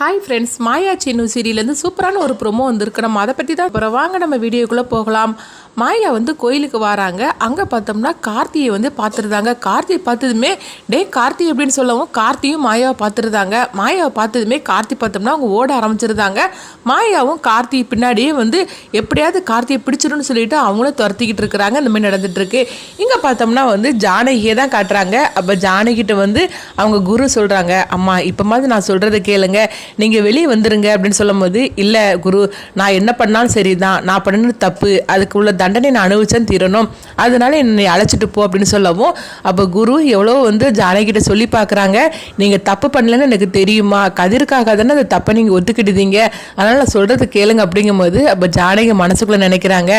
Hi friends மாயா சின்னு சீரியலேருந்து சூப்பரான ஒரு promo வந்திருக்கு. நம்ம அதை பற்றி தான் அப்புறம் வாங்க நம்ம வீடியோக்குள்ளே போகலாம். மாயா வந்து கோயிலுக்கு வராங்க. அங்கே பார்த்தோம்னா கார்த்தியை வந்து பார்த்துருந்தாங்க. கார்த்தியை பார்த்ததுமே டே கார்த்தி அப்படின்னு சொல்லவும் கார்த்தியும் மாயாவை பார்த்துருந்தாங்க. மாயாவை பார்த்ததுமே கார்த்தி பார்த்தோம்னா அவங்க ஓட ஆரம்பிச்சிருந்தாங்க. மாயாவும் கார்த்தி பின்னாடியே வந்து எப்படியாவது கார்த்தியை பிடிச்சிருன்னு சொல்லிட்டு அவங்களும் துரத்திக்கிட்டு இருக்கிறாங்க. இந்த மாதிரி நடந்துட்டுருக்கு இங்கே பார்த்தோம்னா வந்து ஜானகியை தான் காட்டுறாங்க. அப்போ ஜானகிட்ட வந்து அவங்க குரு சொல்கிறாங்க அம்மா இப்போ மாதிரி நான் சொல்கிறத கேளுங்க. நீங்கள் வெளியே வந்துருங்க அப்படின்னு சொல்லும்போது இல்லை குரு நான் என்ன பண்ணாலும் சரி தான் நான் பண்ணினது தப்பு. அதுக்கு உள்ள தண்டனை நான் அனுபவிச்சேன் தீரணும். அதனால என்னை அழைச்சிட்டு போ அப்படின்னு சொல்லவும் அப்போ குரு எவ்வளோ வந்து ஜானகிட்ட சொல்லி பார்க்குறாங்க நீங்கள் தப்பு பண்ணலன்னு எனக்கு தெரியுமா? கதிர்க்காக தானே அந்த தப்பை நீங்கள் ஒத்துக்கிட்டீங்க. அதனால் நான் சொல்கிறது கேளுங்க அப்படிங்கும்போது அப்போ ஜானகி மனசுக்குள்ளே நினைக்கிறாங்க.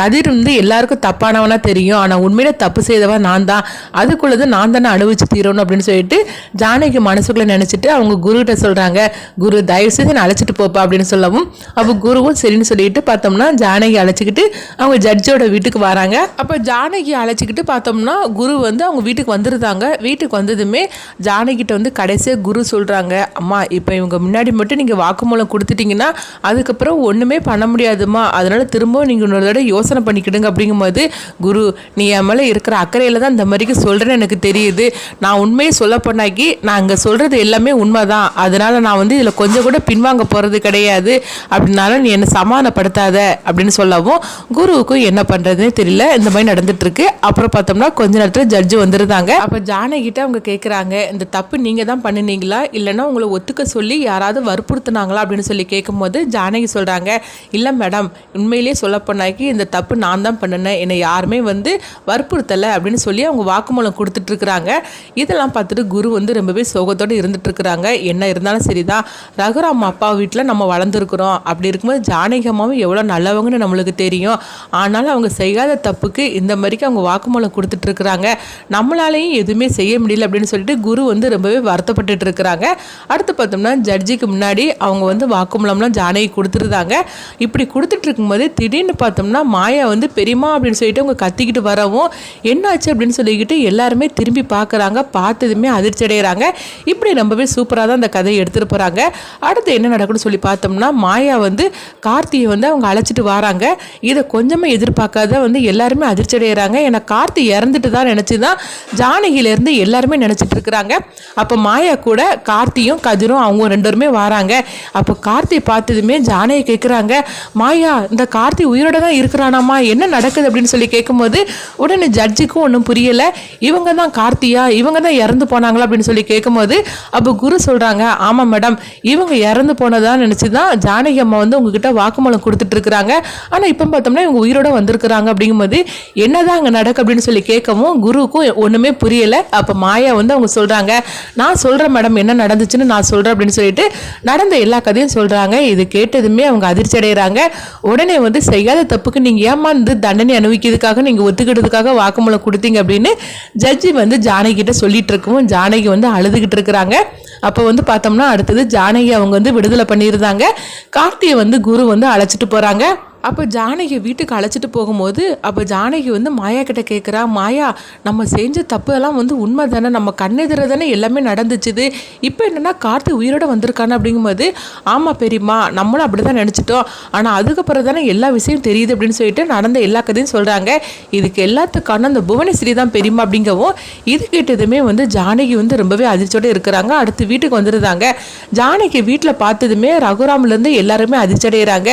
கதிர் வந்து எல்லாருக்கும் தப்பானவனாக தெரியும். ஆனால் உண்மையில தப்பு செய்தவன் நான் தான். அதுக்குள்ளது நான் தானே அனுபவிச்சு தீரணும் அப்படின்னு சொல்லிட்டு ஜானகி மனசுக்குள்ளே நினச்சிட்டு அவங்க குருகிட்ட சொல்கிறாங்க குரு தயவு செய்து நான் அழைச்சிட்டு போப்பா அப்படின்னு சொல்லவும் அப்போ குருவும் சரின்னு சொல்லிட்டு பார்த்தோம்னா ஜானகி அழைச்சிக்கிட்டு அவங்க ஜட்ஜோட வீட்டுக்கு வராங்க. அப்போ ஜானகி அழைச்சிக்கிட்டு பார்த்தோம்னா குரு வந்து அவங்க வீட்டுக்கு வந்துருந்தாங்க. வீட்டுக்கு வந்ததுமே ஜானகிட்ட வந்து கடைசியாக குரு சொல்கிறாங்க அம்மா இப்போ இவங்க முன்னாடி மட்டும் நீங்கள் வாக்குமூலம் கொடுத்துட்டிங்கன்னா அதுக்கப்புறம் ஒன்றுமே பண்ண முடியாதுமா அதனால் திரும்பவும் நீங்கள் இன்னொரு தடவை யோசனை பண்ணிக்கிடுங்க. அப்படிங்கும்போது குரு நீ என் மேலே இருக்கிற அக்கறையில் தான் இந்த மாதிரிக்கு சொல்கிறேன்னு எனக்கு தெரியுது. நான் உண்மையை சொல்ல போனாக்கி நான் அங்கே சொல்கிறது எல்லாமே உண்மை தான் அதனால் நான் வந்து இதில் கொஞ்சம் கூட பின்வாங்க போகிறது கிடையாது. அப்படின்னாலும் நீ என்னை சமாதானப்படுத்தாத அப்படின்னு சொல்லவும் குருவுக்கும் என்ன பண்ணுறதுனே தெரியல. இந்த மாதிரி நடந்துட்டுருக்கு. அப்புறம் பார்த்தோம்னா கொஞ்ச நேரத்தில் ஜட்ஜு வந்துருந்தாங்க. அப்போ ஜானகிட்ட அவங்க கேட்குறாங்க இந்த தப்பு நீங்கள் தான் பண்ணினீங்களா? இல்லைன்னா உங்களை ஒத்துக்க சொல்லி யாராவது வற்புறுத்துனாங்களா? அப்படின்னு சொல்லி கேட்கும்போது ஜானகி சொல்கிறாங்க இல்லை மேடம் உண்மையிலேயே சொல்லப்போனாக்கி இந்த தப்பு நான் தான் பண்ணினேன். என்னை யாருமே வந்து வற்புறுத்தலை. அப்படின்னு சொல்லி அவங்க வாக்குமூலம் கொடுத்துட்ருக்குறாங்க இதெல்லாம் பார்த்துட்டு குரு வந்து ரொம்பவே சோகத்தோடு இருந்துட்டுருக்குறாங்க என்ன இருந்தாலும் சரிதான். ரகுராம் அப்பா வீட்டில் நம்ம வளர்ந்துருக்குறோம். அப்படி இருக்கும்போது ஜானகி அம்மாவும் எவ்வளோ நல்லவங்கன்னு நம்மளுக்கு தெரியும். ஆனாலும் அவங்க செய்யாத தப்புக்கு இந்த மாதிரிக்கு அவங்க வாக்குமூலம் கொடுத்துட்ருக்குறாங்க. நம்மளாலையும் எதுவுமே செய்ய முடியல அப்படின்னு சொல்லிட்டு குரு வந்து ரொம்பவே வருத்தப்பட்டுட்டு இருக்கிறாங்க. அடுத்து பார்த்தோம்னா ஜட்ஜிக்கு முன்னாடி அவங்க வந்து வாக்குமூலம்லாம் ஜானகி கொடுத்துருந்தாங்க. இப்படி கொடுத்துட்டு இருக்கும்போது திடீர்னு பார்த்தோம்னா மாயா வந்து பெரியம்மா அப்படின்னு சொல்லிட்டு அவங்க கத்திக்கிட்டு வரவும் என்னாச்சு? அப்படின்னு சொல்லிக்கிட்டு எல்லாருமே திரும்பி பார்க்குறாங்க. பார்த்ததுமே அதிர்ச்சி அடைகிறாங்க இப்படி ரொம்பவே சூப்பராக தான் அந்த கதையை எடுத்துகிட்டு போகிறாங்க அடுத்து என்ன நடக்கும்னு சொல்லி பார்த்தோம்னா மாயா வந்து கார்த்தியை வந்து அவங்க அழைச்சிட்டு வராங்க. இதை கொஞ்சமாக எதிர்பார்க்காத வந்து எல்லாருமே அதிர்ச்சி அடைகிறாங்க ஏன்னா கார்த்தி இறந்துட்டு தான் நினச்சி தான் ஜானகியிலேருந்து எல்லாருமே நினச்சிட்டு இருக்கிறாங்க அப்போ மாயா கூட கார்த்தியும் கதிரும் அவங்க ரெண்டு வராங்க. அப்போ கார்த்தி பார்த்ததுமே ஜானகி கேட்குறாங்க மாயா இந்த கார்த்தி உயிரோட தான் இருக்கிறானாமா? என்ன நடக்குது? அப்படின்னு சொல்லி கேட்கும்போது உடனே ஜட்ஜுக்கும் ஒன்றும் புரியலை. இவங்க தான் கார்த்தியா? இவங்க தான் இறந்து போனாங்களா? அப்படின்னு சொல்லி கேட்கும்போது அப்போ குரு சொல்கிறாங்க ஆமாம் மேடம். இவங்க இறந்து போனதான் நினச்சி தான் ஜானகி அம்மா வந்து உங்ககிட்ட வாக்குமூலம் கொடுத்துட்ருக்குறாங்க. ஆனால் இப்போ பார்த்தோம்னா இவங்க உயிரோட வந்திருக்கிறாங்க அப்படிங்கும்போது என்னதான் அங்கே நடக்கு அப்படின்னு சொல்லி கேட்கவும் குருவுக்கும் ஒன்றுமே புரியலை. அப்போ மாயா வந்து அவங்க சொல்கிறாங்க நான் சொல்கிறேன் மேடம் என்ன நடந்துச்சுன்னு நான் சொல்கிறேன் அப்படின்னு சொல்லிட்டு நடந்த எல்லா கதையும் சொல்கிறாங்க இது கேட்டதுமே அவங்க அதிர்ச்சி அடைகிறாங்க உடனே வந்து செய்யாத தப்புக்கு நீங்கள் ஏமா வந்து தண்டனை அனுபவிக்கிறதுக்காக நீங்கள் ஒத்துக்கிட்டதுக்காக வாக்குமூலம் கொடுத்தீங்க அப்படின்னு ஜட்ஜி வந்து ஜானகிட்ட சொல்லிட்டு இருக்கவும் ஜானகி வந்து அழுதுகிட்டு இருக்கிறாங்க. அப்போ வந்து பார்த்தோம்னா அடுத்தது ஜானகி அவங்க வந்து விடுதலை பண்ணியிருந்தாங்க. கார்த்தியை வந்து குரு வந்து அழைச்சிட்டு போகிறாங்க அப்போ ஜானகி வீட்டுக்கு அழைச்சிட்டு போகும்போது அப்போ ஜானகி வந்து மாயா கிட்ட கேட்குறா மாயா நம்ம செஞ்ச தப்பு எல்லாம் வந்து உண்மை தானே நம்ம கண்ணெதிர தானே எல்லாமே நடந்துச்சுது. இப்போ என்னென்னா கார்த்தி உயிரோட வந்திருக்கானே அப்படிங்கும்போது ஆமாம் பெரியம்மா நம்மளும் அப்படி தான் நினச்சிட்டோம் ஆனால் அதுக்கப்புறம் தானே எல்லா விஷயம் தெரியுது அப்படின்னு சொல்லிட்டு நடந்த எல்லா கதையும் சொல்கிறாங்க இதுக்கு எல்லாத்துக்கான அந்த புவனஸ்ரீ தான் பெரியம்மா அப்படிங்கவும் இது கேட்டதுமே வந்து ஜானகி வந்து ரொம்பவே அதிர்ச்சியோடு இருக்கிறாங்க. அடுத்து வீட்டுக்கு வந்துருந்தாங்க. ஜானகி வீட்டில் பார்த்ததுமே ரகுராம்லேருந்து எல்லாருமே அதிர்ச்சி அடைகிறாங்க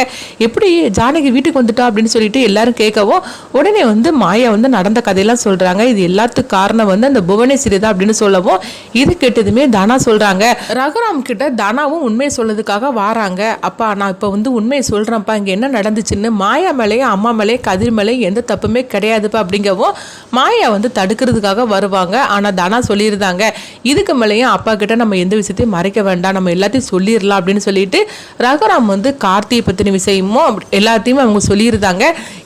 எப்படி ஜானகி வீட்டுக்கு வந்துட்டா அப்படின்னு சொல்லிட்டு எல்லாரும் கேட்கவும் உடனே வந்து மாயா வந்து நடந்த கதையெல்லாம் சொல்கிறாங்க இது எல்லாத்துக்கு காரணம் வந்து அந்த புவனேஸ்வரி தான் அப்படின்னு சொல்லவும் இது கேட்டதுமே தானா சொல்கிறாங்க ரகுராம் கிட்ட தானாவும் உண்மையை சொல்லதுக்காக வாராங்க. அப்பா நான் இப்போ வந்து உண்மையை சொல்கிறேன்ப்பா இங்கே என்ன நடந்துச்சுன்னு மாயா மேலேயும் அம்மா மேலேயும் கதிர் மேலேயும் எந்த தப்புமே கிடையாதுப்பா அப்படிங்கவும் மாயா வந்து தடுக்கிறதுக்காக வருவாங்க. ஆனால் தானா சொல்லியிருந்தாங்க. இதுக்கு மேலேயும் அப்பா கிட்ட நம்ம எந்த விஷயத்தையும் மறைக்க வேண்டாம் நம்ம எல்லாத்தையும் சொல்லிடலாம் அப்படின்னு சொல்லிட்டு ரகுராம் வந்து கார்த்தியை பற்றின விஷயமும் எல்லாத்தையுமே அவங்க சொல்லியிருந்தாங்க.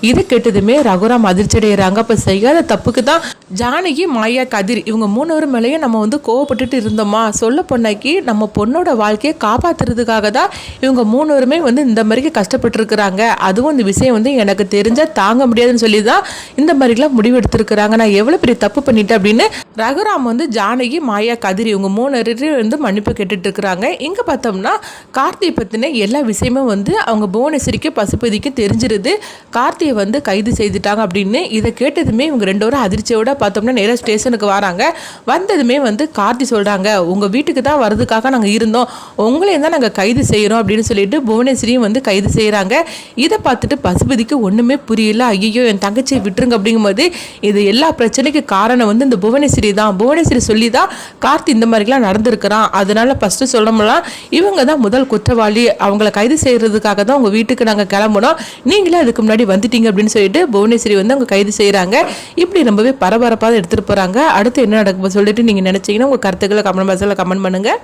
இது கெட்டதுமே ரகுராம் அதிர்ச்சி அடைகிறாங்க அப்போ செய்யாத தப்புக்கு தான் ஜானகி மாயா கதிர் இவங்க மூணு மேலேயும் நம்ம வந்து கோவப்பட்டுட்டு இருந்தோமா? சொல்ல பொண்ணாக்கி நம்ம பொண்ணோட வாழ்க்கையை காப்பாத்துறதுக்காக தான் இவங்க மூணுவருமே வந்து இந்த மாதிரிக்கு கஷ்டப்பட்டுருக்குறாங்க. அதுவும் இந்த விஷயம் வந்து எனக்கு தெரிஞ்சால் தாங்க முடியாதுன்னு சொல்லி தான் இந்த மாதிரிலாம் முடிவெடுத்துருக்குறாங்க. நான் எவ்வளோ பெரிய தப்பு பண்ணிட்டேன் அப்படின்னு ரகுராம் வந்து ஜானகி மாயா கதிர் இவங்க மூணு வந்து மன்னிப்பு கேட்டுட்டு இருக்கிறாங்க இங்கே பார்த்தோம்னா கார்த்தியை பற்றின எல்லா விஷயமும் வந்து அவங்க புவனேஸ்வரிக்கு பசுபதிக்கு தெரிஞ்சிருது. கார்த்தியை வந்து கைது செய்துட்டாங்க அப்படின்னு இதை கேட்டதுமே இவங்க ரெண்டு பேரும் அதிர்ச்சியோட பார்த்தோம்னா நேராக ஸ்டேஷனுக்கு வராங்க. வந்ததுமே வந்து கார்த்தி சொல்கிறாங்க உங்கள் வீட்டுக்கு தான் வரதுக்காக நாங்கள் இருந்தோம். உங்களையும் தான் நாங்கள் கைது செய்கிறோம் அப்படின்னு சொல்லிட்டு புவனேஸ்வரியும் வந்து கைது செய்கிறாங்க இதை பார்த்துட்டு பசுபதிக்கு ஒன்றுமே புரியல. ஐயோ என் தங்கச்சியை விட்டுருங்க. அப்படிங்கும்போது இது எல்லா பிரச்சனைக்கு காரணம் வந்து இந்த புவனேஸ்வரி தான். புவனேஸ்வரி சொல்லி தான் கார்த்தி இந்த மாதிரிலாம் நடந்திருக்கிறான். அதனால ஃபஸ்ட்டு சொல்லலாம் இவங்க தான் முதல் குற்றவாளி. அவங்கள கைது செய்கிறதுக்காக தான் உங்கள் வீட்டுக்கு நாங்கள் கிளம்புனோம். நீங்களே அதுக்கு முன்னாடி வந்துட்டீங்க அப்படின்னு சொல்லிட்டு புவனேஸ்வரி வந்து அவங்க கைது செய்கிறாங்க இப்படி ரொம்பவே வரப்பாவது எடுத்துகிட்டு போகிறாங்க அடுத்து என்ன நடக்கும் சொல்லிட்டு நீங்கள் நினச்சிங்கன்னா உங்கள் கருத்துக்களை கமெண்ட் பாக்ஸில் கமெண்ட் பண்ணுங்கள்